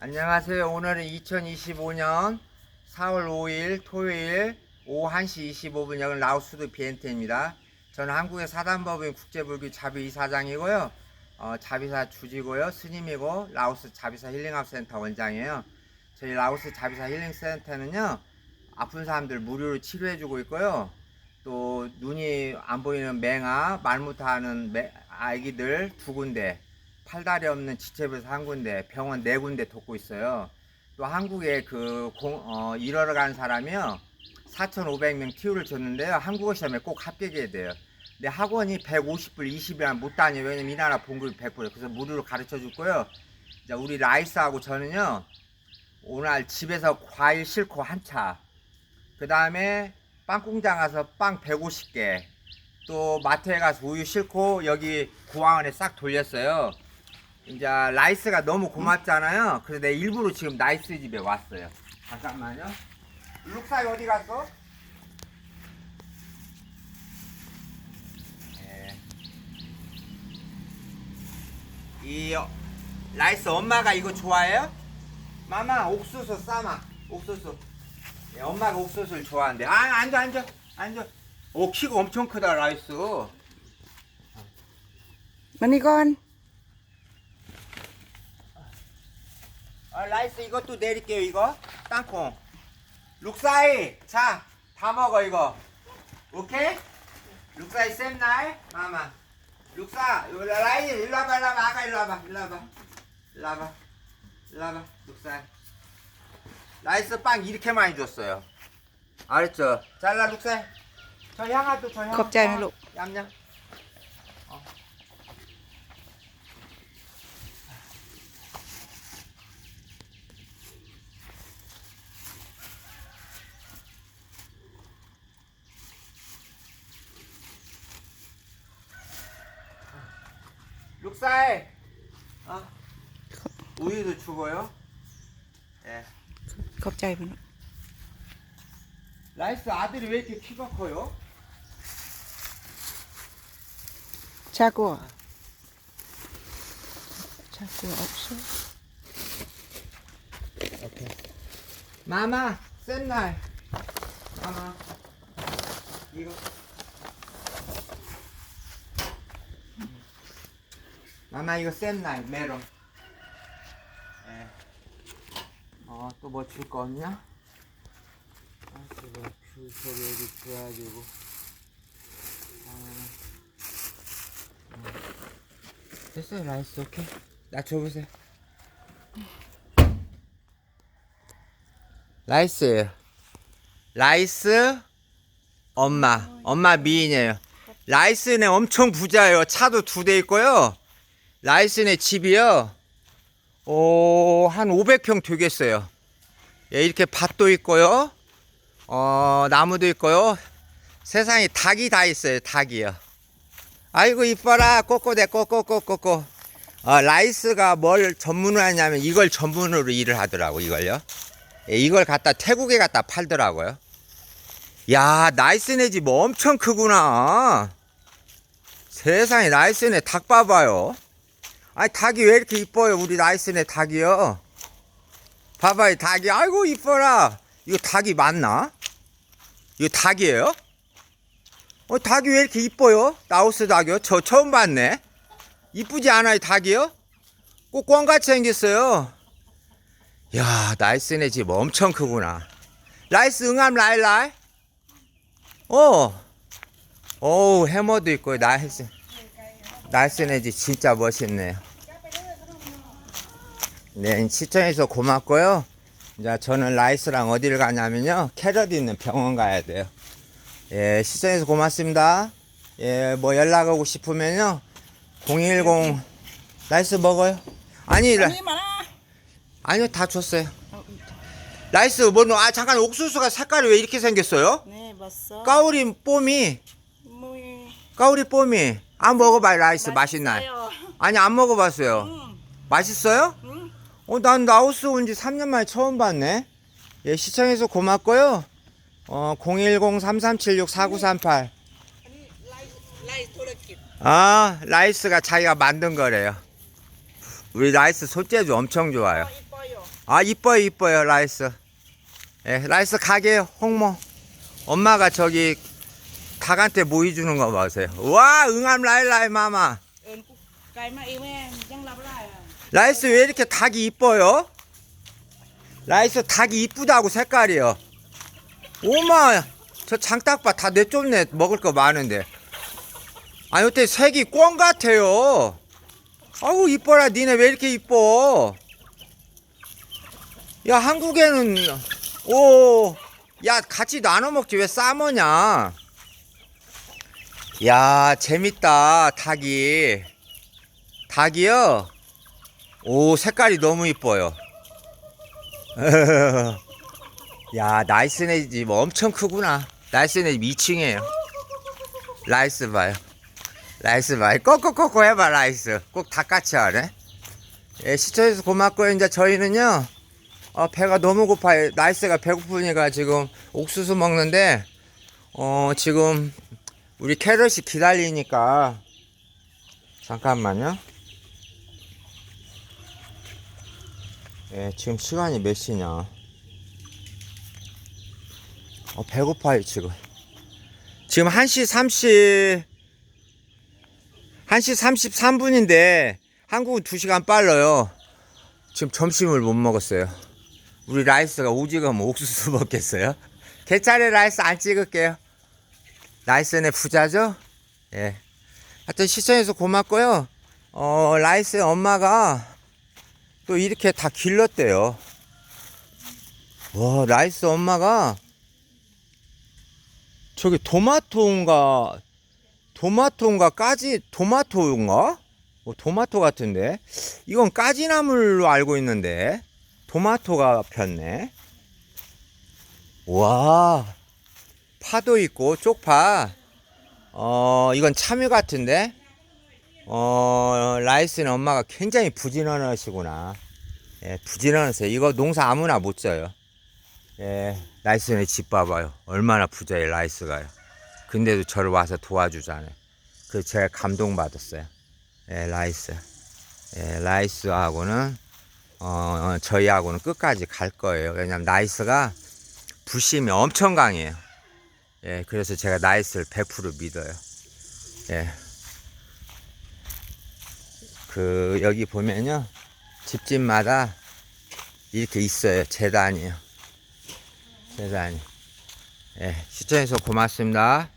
안녕하세요. 오늘은 2025년 4월 5일 토요일 오후 1시 25분 여긴 라오스드 비엔테입니다. 저는 한국의 사단법인 국제불교 자비 이사장이고요. 어, 자비사 주지고요. 스님이고 라오스 자비사 힐링업 센터 원장이에요. 저희 라오스 자비사 힐링 센터는요. 아픈 사람들 무료로 치료해주고 있고요. 또 눈이 안 보이는 맹아, 말 못하는 매- 아기들 두 군데, 팔다리 없는 지체부에서 한 군데, 병원 네 군데 돕고 있어요. 또 한국에 그 공, 어, 일하러 간 사람이요. 4,500명 티우를 줬는데요. 한국어 시험에 꼭 합격해야 돼요. 근데 학원이 150불, 20이랑 못 다녀요. 왜냐면 이 나라 봉급이 100불. 그래서 무료로 가르쳐 줬고요. 자, 우리 라이스하고 저는요. 오늘 집에서 과일 싣고 한 차. 그 다음에 빵 공장 가서 빵 150개. 또 마트에 가서 우유 싣고 여기 고항원에 싹 돌렸어요. 이제 라이스가 너무 고맙잖아요. 그래서 내 일부러 지금 라이스 집에 왔어요. 잠깐만요. 룩사이 어디 갔어? 예. 이 어, 라이스 엄마가 이거 좋아해요? 마마 옥수수 싸마 옥수수 예, 엄마가 옥수수를 좋아한대 아 앉아 앉아 앉아 오 키가 엄청 크다 라이스 đi 아, 라이스 이것도 내릴게요 이거. 땅콩. 룩사이. 자 다 먹어 이거. 오케이? 룩사이 쌤날 마마. 룩사 요 라이 일로 와봐 일로 와봐. 아가 일로 와봐 일로 와봐. 일로 와봐. 일로 와봐 룩사이. 라이스 빵 이렇게 많이 줬어요. 알았죠? 잘라 룩사이. 저 향아도 저 향아 겁잘 말로. 얌얌 룩사이 어. 우유도 주고요. 예. Mà nó 라이스 아들이 왜 이렇게 키가 커요? Cha của 없어? 마마 쌤날. 마마. 이거 마마 이거 쌤날 메론 예. 어또 뭐 줄 거 없냐? 아 저거 줄 소리 어디 줘야 되고 아, 음. 됐어요 라이스 오케이 나 줘보세요 라이스예요. 라이스 엄마 엄마 미인이에요. 라이스네 엄청 부자예요. 차도 두 대 있고요. 라이스네 집이요. 오, 한 500평 되겠어요. 예, 이렇게 밭도 있고요. 어, 나무도 있고요. 세상에 닭이 다 있어요. 닭이요. 아이고 이뻐라. 꼬꼬대 꼬꼬꼬꼬꼬. 어, 라이스가 뭘 전문으로 하냐면 이걸 전문으로 일을 하더라고 이걸요. 예, 이걸 갖다 태국에 갖다 팔더라고요. 야, 나이스네 집 엄청 크구나. 세상에 나이스네 닭 봐봐요. 아니 닭이 왜 이렇게 이뻐요? 우리 나이스네 닭이요. 봐봐요 닭이 아이고 이뻐라. 이거 닭이 맞나? 이거 닭이에요? 어 닭이 왜 이렇게 이뻐요? 나우스 닭이요? 저 처음 봤네. 이쁘지 않아요 닭이요? 꼭 꽝같이 생겼어요. 야, 나이스네 집 엄청 크구나. 라이스 응암 라일라이? 어. 오, 해머도 있고, 나이스. 나이스네 집 진짜 멋있네요. 네, 시청해서 고맙고요. 이제 저는 라이스랑 어디를 가냐면요. 캐럿 있는 병원 가야 돼요. 예, 시청해서 고맙습니다. 예, 뭐 연락 오고 싶으면요. 010, 라이스 먹어요? 아니, 라, 아니요, 다 줬어요. 라이스 뭐노 아 잠깐 옥수수가 색깔이 왜 이렇게 생겼어요? Nè bớt 까우리 뽀미 Mùi 까우리 뽀미 안 먹어봐요 라이스 맛있나요? 아니 안 먹어봤어요 Ừ 맛있어요? 어난 라오스 온 지 3년 만에 처음 봤네. 예 시청해서 고맙고요. 어 010-3376-4938 Lai thua được kịp 아 라이스가 자기가 만든 거래요. 우리 라이스 손재주 엄청 좋아요. Ipoyo 아 이뻐요 이뻐요 라이스. 예 라이스 가게요 홍모. 엄마가 저기 닭한테 모이 주는 거 보세요. 와 응암 라일라이 마마 라이스 왜 이렇게 닭이 이뻐요? 라이스 닭이 이쁘다고 색깔이요. 오마, 저 장닭밥 다 내쫓네. 먹을 거 많은데. 아, 요때 색이 꽝 같아요. 아우, 이뻐라. 니네 왜 이렇게 이뻐? 야, 한국에는, 오, 야, 같이 나눠 먹지. 왜 싸머냐? 야, 재밌다. 닭이. 닭이요? 오 색깔이 너무 이뻐요. 야 나이스네 집 엄청 크구나. 나이스네 집 2층이에요. 라이스 봐요 라이스 봐요 꼬꼬꼬꼬 해봐 라이스. 꼭 닭같이 하네 예, 시청해주셔서 고맙고요. 이제 저희는요 어, 배가 너무 고파요. 나이스가 배고프니까 지금 옥수수 먹는데 어 지금 우리 캐럿이 기다리니까. 잠깐만요 예, 지금 시간이 몇 시냐? 어, 배고파요, 지금. 지금 1시 30, 1시 33분인데, 한국은 2시간 빨라요. 지금 점심을 못 먹었어요. 우리 라이스가 오지금 옥수수 먹겠어요? 개차례 라이스 안 찍을게요. 라이스네 부자죠? 예. 하여튼 시청해서 고맙고요. 어, 라이스의 엄마가 또 이렇게 다 길렀대요. 와, 라이스 엄마가 저기 토마토인가 토마토인가 까지 토마토인가? 어, 토마토 같은데 이건 까지나물로 알고 있는데 토마토가 폈네. 와, 파도 있고 쪽파. 어, 이건 참외 같은데. 어, 라이스는 엄마가 굉장히 부지런하시구나. 예, 부지런하세요. 이거 농사 아무나 못 져요. 예, 라이스네 집 봐봐요. 얼마나 부자예요, 라이스가요. 근데도 저를 와서 도와주잖아요. 그 제가 감동받았어요. 예, 라이스. 예, 라이스하고는, 어, 어, 저희하고는 끝까지 갈 거예요. 왜냐면 라이스가 불심이 엄청 강해요. 예, 그래서 제가 라이스를 100% 믿어요. 예. 그 여기 보면요. 집집마다 이렇게 있어요. 재단이요. 재단이. 예 시청해서 고맙습니다